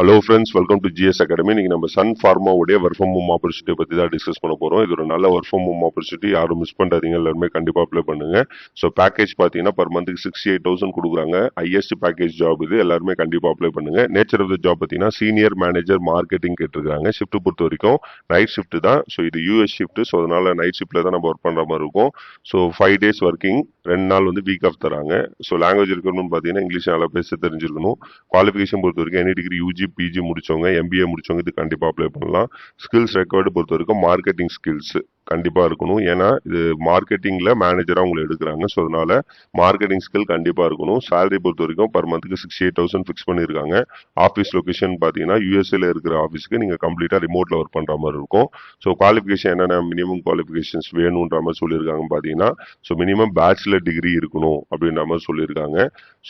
Hello friends welcome to GS academy இன்னைக்கு நம்ம Sun ஃபார்மாவுடைய ஒர்க் ஃப்ரம் ஹோம் ஆப்பர்ச்சுனிட்டி பற்றி தான் டிஸ்கஸ் பண்ண போகிறோம் இது ஒரு நல்ல ஒர்க் ஃப்ரம் ஹோம் ஆப்பர்ச்சுனிட்டி யாரும் மிஸ் பண்ணாதீங்க எல்லாருமே கண்டிப்பாக அப்ளை பண்ணுங்கள் ஸோ பேக்கேஜ் பார்த்தீங்கன்னா பர் மந்த்துக்கு சிக்ஸ்டி எயிட் தௌசண்ட் கொடுக்குறாங்க. ஐஎஸ்டி பேக்கேஜ் ஜாப் இது. எல்லாருமே கண்டிப்பாக அப்ளை பண்ணுங்கள் நேச்சர் ஆஃப் த ஜாப் பார்த்தீங்கன்னா சீனியர் மேனேஜர் மார்க்கெட்டிங் கேட்டிருக்காங்க. ஷிஃப்ட் பொறுத்த வரைக்கும் நைட் ஷிஃப்ட் தான். ஸோ இது யூஎஸ் ஷிஃப்ட் ஸோ அதனால் நைட் ஷிஃப்ட்டில் தான் நம்ம ஒர்க் பண்ணுற மாதிரி இருக்கும். ஸோ ஃபைவ் டேஸ் ஒர்க்கிங் ரெண்டு நாள் வந்து வீக் ஆஃப் தராங்க. ஸோ லாங்குவேஜ் இருக்கணும்னு பார்த்தீங்கன்னா இங்கிலீஷ் நல்லா பேச தெரிஞ்சிருக்கணும். குவாலிஃபிகேஷன் பொறுத்த வரைக்கும் எனி டிகிரி யூஜி பிஜி முடிச்சவங்க எம்பிஏ முடிச்சவங்க இது கண்டிப்பாக அப்ளை பண்ணலாம். ஸ்கில்ஸ் ரெக்கார்டு பொறுத்த வரைக்கும் மார்க்கெட்டிங் ஸ்கில்ஸ் கண்டிப்பாக இருக்கணும். ஏன்னா இது மார்க்கெட்டிங்கில் மேனேஜராக உங்களை எடுக்கிறாங்க. ஸோ அதனால் மார்க்கெட்டிங் ஸ்கில் கண்டிப்பாக இருக்கணும். சேலரி பொறுத்த வரைக்கும் பர் மந்த்துக்கு சிக்ஸ்டி எயிட் தௌசண்ட் ஃபிக்ஸ் பண்ணியிருக்காங்க. ஆஃபீஸ் லொக்கேஷன் பார்த்தீங்கன்னா யூஎஸ்ஏல இருக்கிற ஆஃபீஸ்க்கு நீங்கள் கம்ப்ளீட்டாக ரிமோட்டில் ஒர்க் பண்ணுற மாதிரி இருக்கும். ஸோ குவாலிஃபிகேஷன் என்னென்ன? மினிமம் குவாலிஃபிகேஷன்ஸ் வேணுன்ற மாதிரி சொல்லியிருக்காங்க பார்த்தீங்கன்னா ஸோ மினிமம் பேச்சுலர் டிகிரி இருக்கணும் அப்படின்ற மாதிரி சொல்லியிருக்காங்க.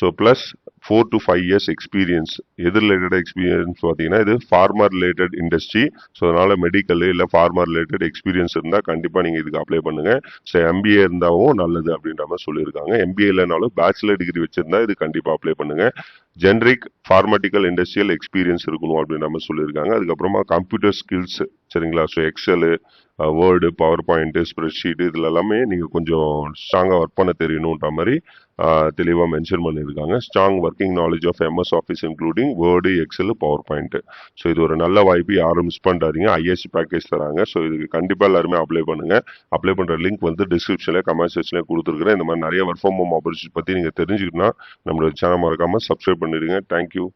So plus four to five years experience எது ரிலேட்டட் எக்ஸ்பீரியன்ஸ் பார்த்தீங்கன்னா இது ஃபார்மர் ரிலேட்டட் இண்டஸ்ட்ரி ஸோ அதனால் மெடிக்கல் இல்லை ஃபார்மர் ரிலேட்டட் எக்ஸ்பீரியன்ஸ் இருந்தால் கண்டிப்பாக நீங்கள் இதுக்கு அப்ளை பண்ணுங்க. ஸோ எம்பிஏ இருந்தாவும் நல்லது அப்படின்ற மாதிரி சொல்லியிருக்காங்க. எம்பிஏ இல்லைனாலும் பேச்சுலர் டிகிரி வச்சுருந்தா இது கண்டிப்பாக அப்ளை பண்ணுங்கள் ஜென்ரிக் ஃபார்மட்டிக்கல் இண்டஸ்ட்ரியல் எக்ஸ்பீரியன்ஸ் இருக்கணும் அப்படின்ற மாதிரி சொல்லியிருக்காங்க. அதுக்கப்புறமா கம்ப்யூட்டர் ஸ்கில்ஸ் சரிங்களா? So excel word power point spreadsheet இதில் எல்லாமே நீங்கள் கொஞ்சம் ஸ்ட்ராங்காக ஒர்க் பண்ண தெரியணுன்ற மாதிரி தெளிவாக மென்ஷன் பண்ணியிருக்காங்க. Strong working knowledge of MS office including word excel power point so இது ஒரு நல்ல வாய்ப்பு. யாரும் மிஸ் பண்ணுறாதீங்க ஐஎஸ்சி பேக்கேஜ் தராங்க. ஸோ இதுக்கு கண்டிப்பாக எல்லாருமே அப்ளை பண்ணுங்க. அப்ளை பண்ணுற லிங்க் வந்து டிஸ்கிரிப்ஷனில் கமெண்ட் செக்ஷனில் கொடுத்துருக்குறேன். இந்த மாதிரி நிறைய ஒர்க் ஃப்ரம் ஹோம் ஆப்பர்ச்சுனிட்டி பற்றி நீங்கள் தெரிஞ்சுக்கிட்டா நம்மளோட சேனல் மறக்காமல் சப்ஸ்கிரைப் பண்ணிடுங்க. தேங்க்யூ